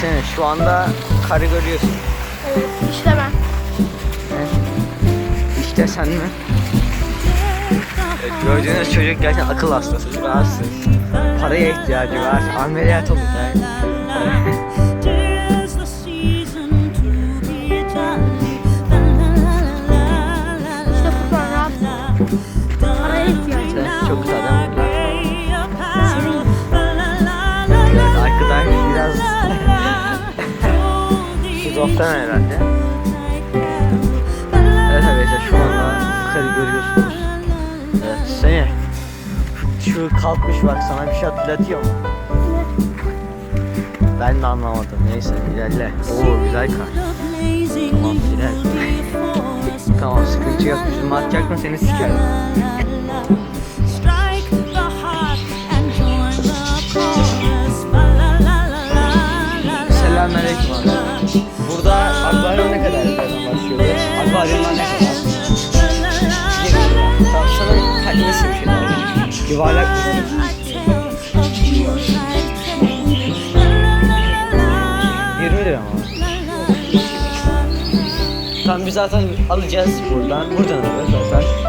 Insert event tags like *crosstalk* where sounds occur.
Sen şu anda karı görüyorsun. Evet, işte ben. İşte sen mi? Evet, gördüğünüz çocuk gerçekten akıl hastası, rahatsız. Paraya ihtiyacı var, ameliyat olacak. Tis the season Şizofren herhalde. Evet arkadaşlar şu anda karı görüyorsunuz. Evet, seni şu kalkmış bak sana bir şey hatırlatıyor mu? Ben de anlamadım. Neyse ilerle. Oo güzel kar. Tamam ilerle. *laughs* Tamam sıkıntı yok. Yüzümü atacak mı seni sikerim. Akvaryum ne kadar yukarıdan başlıyoruz? Akvaryumlar ne kadar? Sana kalbisi bir şey. Yuvarlak bir şey. 20 lira mı? Tamam biz zaten alacağız buradan. Buradan alıyoruz zaten.